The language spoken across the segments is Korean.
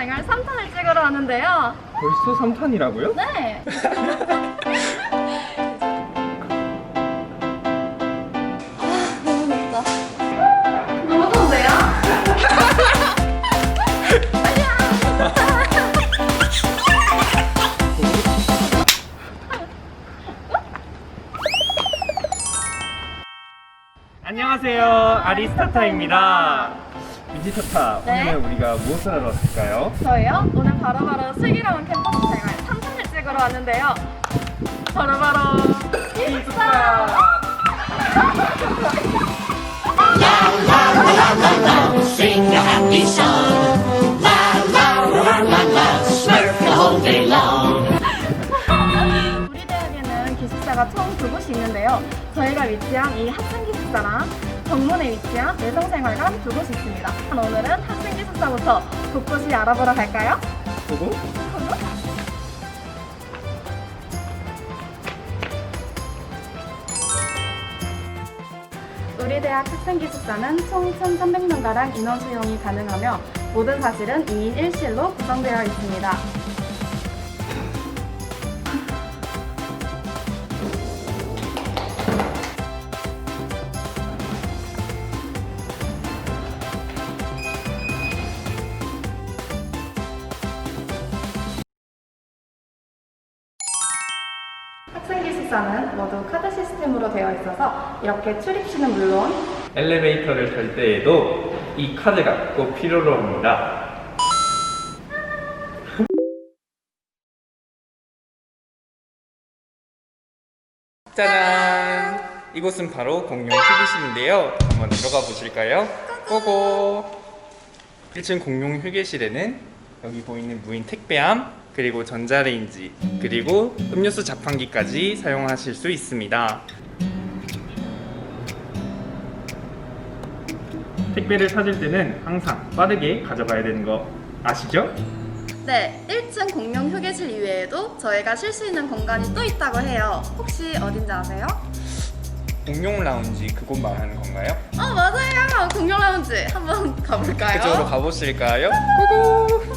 생활 3탄을 찍으러 왔는데요. 벌써 3탄이라고요? 네. 아, 너무 덥다. 너무 더운데요? 안녕하세요. 아리스타타입니다. 미지타타, 네. 오늘 우리가 무엇을 하러 왔을까요? 저희요? 오늘 바로바로 슬기로운 캠퍼스 생활 3탄을 찍으러 왔는데요. 바로바로 long. 우리 대학에는 기숙사가 총 두 곳이 있는데요. 저희가 위치한 이 학생 기숙사랑 정문에 위치한 내성생활관 두 곳이 있습니다. 오늘은 학생 기숙사부터 곳곳이 알아보러 갈까요? 보고 우리 대학 학생 기숙사는 총 1,300명 가량 인원 수용이 가능하며 모든 사실은 2인 1실로 구성되어 있습니다. 학생 기숙사는 모두 카드 시스템으로 되어 있어서 이렇게 출입 시는 물론 엘리베이터를 탈 때에도 이 카드가 꼭 필요로 합니다. 짜잔! 이곳은 바로 공용 휴게실인데요. 한번 들어가 보실까요? 고고! 1층 공용 휴게실에는 여기 보이는 무인 택배함, 그리고 전자레인지, 그리고 음료수 자판기까지 사용하실 수 있습니다. 택배를 찾을 때는 항상 빠르게 가져가야 되는 거 아시죠? 네, 1층 공용 휴게실 이외에도 저희가 쉴 수 있는 공간이 또 있다고 해요. 혹시 어딘지 아세요? 공용 라운지 그곳 말하는 건가요? 어, 맞아요. 공용 라운지 한번 가볼까요? 그쪽으로 가보실까요? 고고!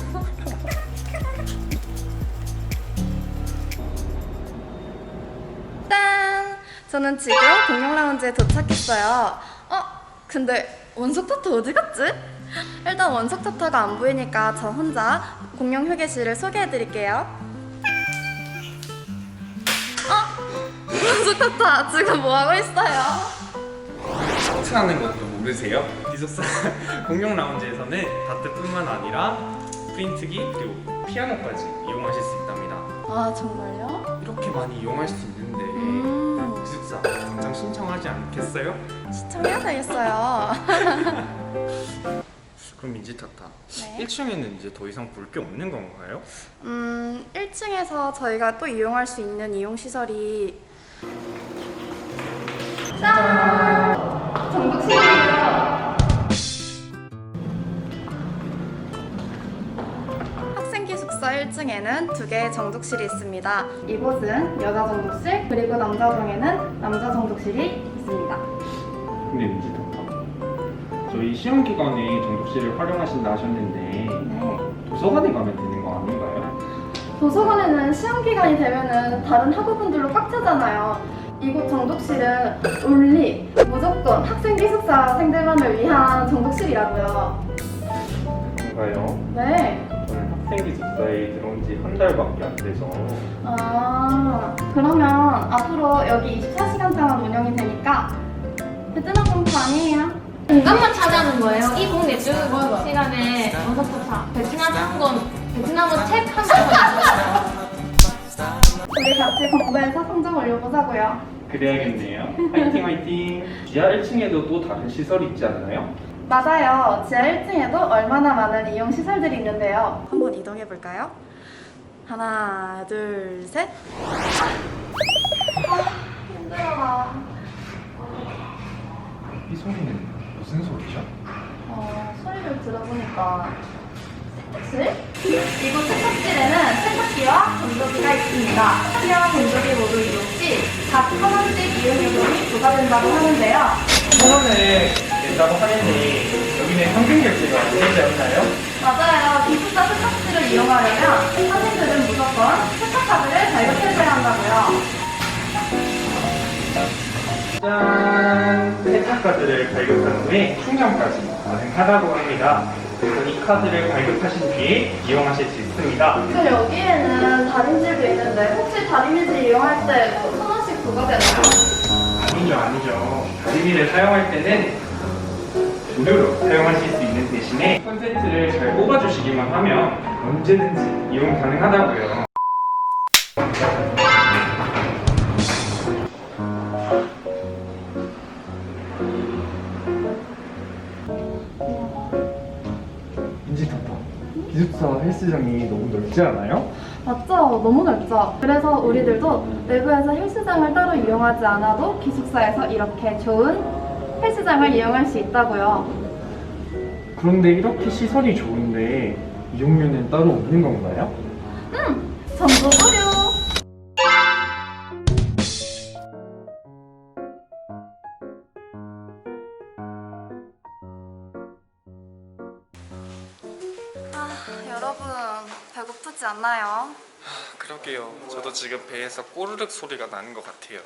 저는 지금 공용 라운지에 도착했어요. 어, 근데 원석 타터 어디 갔지? 일단 원석 타터가 안 보이니까 저 혼자 공용 휴게실을 소개해 드릴게요. 어? 원석 타터 지금 뭐 하고 있어요? 하는 것도 모르세요? 기숙사 공용 라운지에서는 다트뿐만 아니라 프린트기 그리고 피아노까지 이용하실 수 있답니다. 아, 정말요? 이렇게 많이 이용할 수 있는데 음. 기숙사 당장 신청하지 않겠어요? 시청해야 되겠어요. 그럼 민지타타 네. 1층에는 이제 더 이상 볼 게 없는 건가요? 음, 1층에서 저희가 또 이용할 수 있는 이용 시설이 짠! 정독실이 기숙사 1층에는 두 개의 정독실이 있습니다. 이곳은 여자 정독실 그리고 남자 정에는 남자 정독실이 있습니다. 근데 민지타타 저희 시험 기간에 정독실을 활용하신다 하셨는데 네. 도서관에 가면 되는 거 아닌가요? 도서관에는 시험 기간이 되면은 다른 학우분들로 꽉 차잖아요. 이곳 정독실은 올리 무조건 학생 기숙사생들만을 위한 정독실이라고요. 그런가요? 네. 저는 학생 기숙사에 들어온 지 한 달밖에 안 돼서 아 그러면 앞으로 여기 24시간 동안 운영이 되니까 베트남 공부 아니에요? 공간만 차지하는 거예요. 이 공개 쭉 시간에 원서부터 베트남 한 권, 베트남어 책한 권. 우리 같이 공부해서 성적 올려보자고요. 그래야겠네요. 화이팅 화이팅. 지하 1층에도 또 다른 시설이 있지 않나요? 맞아요. 지하 1층에도 얼마나 많은 이용 시설들이 있는데요. 한번 이동해 볼까요? 하나, 둘, 셋. 아, 힘들어라. 이 소리는 무슨 소리죠? 어, 소리를 들어보니까 세탁실? 이곳 세탁실에는 세탁기와 건조기가 있습니다. 세탁기와 건조기 모두 이용 시각 천원씩 이용 요금이 부과된다고 하는데요. 천원 을 낸다고 하는데 여기는 현금 결제가 않나요? 맞아요. 기숙사 세탁기 이용하려면 학생들은 무조건 체크카드를 발급해줘야 한다고요. 짠! 세차카드를 발급한 후에 충전까지 가능하다고 합니다. 그래서 이 카드를 발급하신 뒤에 이용하실 수 있습니다. 그 여기에는 다림질도 있는데 혹시 다림질 이용할 때뭐 천 원씩 부과되나요? 아니죠, 아니죠. 다리미를 사용할 때는 무료로 사용하실 수 있는 대신에 콘센트를 잘 뽑아주시기만 하면 언제든지 이용 가능하다고요. 인지 탔다. 기숙사 헬스장이 너무 넓지 않아요? 맞죠? 너무 넓죠? 그래서 우리들도 내부에서 헬스장을 따로 이용하지 않아도 기숙사에서 이렇게 좋은 헬스장을 이용할 수 있다고요. 그런데 이렇게 시설이 좋은데 이용료는 따로 없는 건가요? 전부 무료! 아, 여러분 배고프지 않나요? 그러게요. 저도 지금 배에서 꼬르륵 소리가 나는 것 같아요.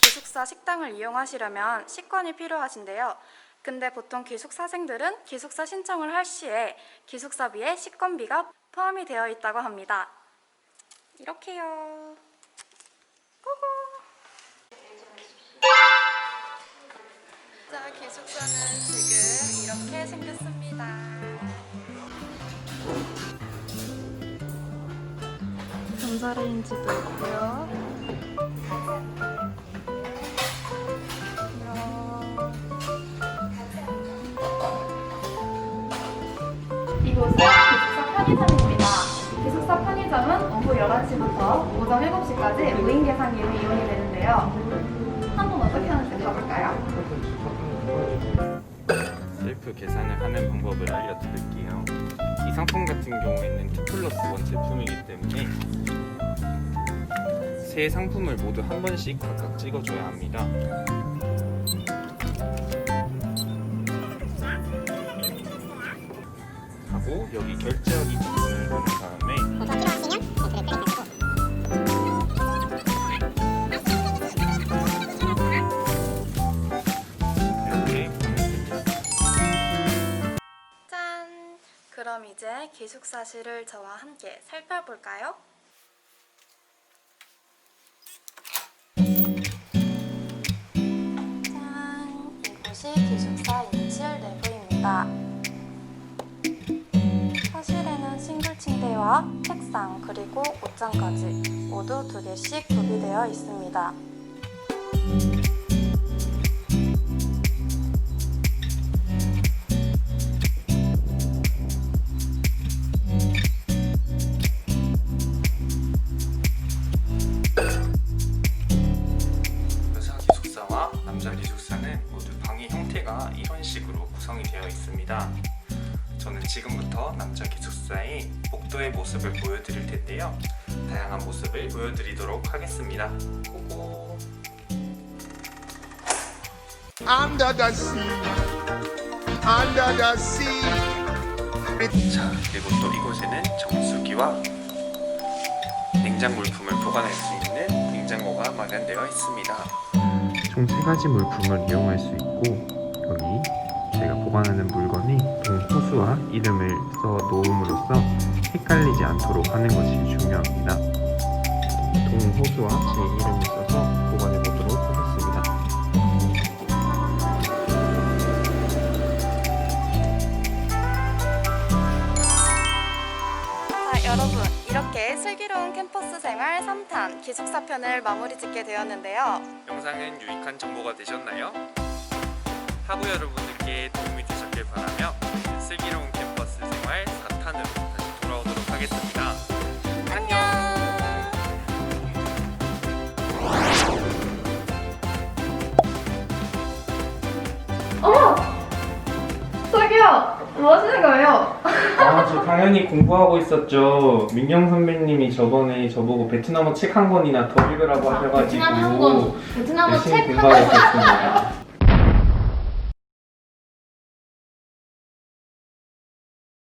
기숙사 식당을 이용하시려면 식권이 필요하신데요. 근데 보통 기숙사생들은 기숙사 신청을 할 시에 기숙사비에 식권비가 포함이 되어 있다고 합니다. 이렇게요. 고고. 자, 기숙사는 지금 이렇게 생겼습니다. 전자레인지도 있고요. 이곳은 기숙사 편의점입니다. 기숙사 편의점은 오후 11시부터 오전 7시까지 무인 계산기로 이용이 되는데요. 한번 어떻게 하는 셀프 계산을 하는 방법을 알려드릴게요. 이 상품 같은 경우에는 2 플러스 1 제품이기 때문에 세 상품을 모두 한 번씩 각각 찍어줘야 합니다. 하고 여기 결제하기 부분을 누른 다음에 그럼 이제 기숙 사실을 저와 함께 살펴볼까요? 짠! 이곳이 기숙사 인실 내부입니다. 사실에는 싱글 침대와 책상 그리고 옷장까지 모두 두 개씩 구비되어 있습니다. 형태가 이런 식으로 구성이 되어 있습니다. 저는 지금부터 남자 기숙사의 복도의 모습을 보여드릴 텐데요. 다양한 모습을 보여드리도록 하겠습니다. 고고. under the sea, under the sea. 자, 그리고 또 이곳에는 정수기와 냉장 물품을 보관할 수 있는 냉장고가 마련되어 있습니다. 총 세 가지 물품을 이용할 수 있고 여기 제가 보관하는 물건이 동호수와 이름을 써 놓음으로써 헷갈리지 않도록 하는 것이 중요합니다. 동호수와 제 이름을 써서 보관해 보도록 하겠습니다. 자, 여러분. 이렇게 슬기로운 캠퍼스 생활 3탄 기숙사 편을 마무리 짓게 되었는데요. 영상은 유익한 정보가 되셨나요? 하부 여러분들께 도움이 되셨길 바라며 슬기로운 캠퍼스 생활 4탄으로 다시 돌아오도록 하겠습니다. 안녕! 어머! 저기요! 뭐 하시는 거예요? 아, 저 당연히 공부하고 있었죠. 민경 선배님이 저번에 저보고 베트남어 책 한 권이나 더 읽으라고 하셔가지고 베트남 한 권, 베트남어 열심히 책한 공부하고 권. 있었습니다.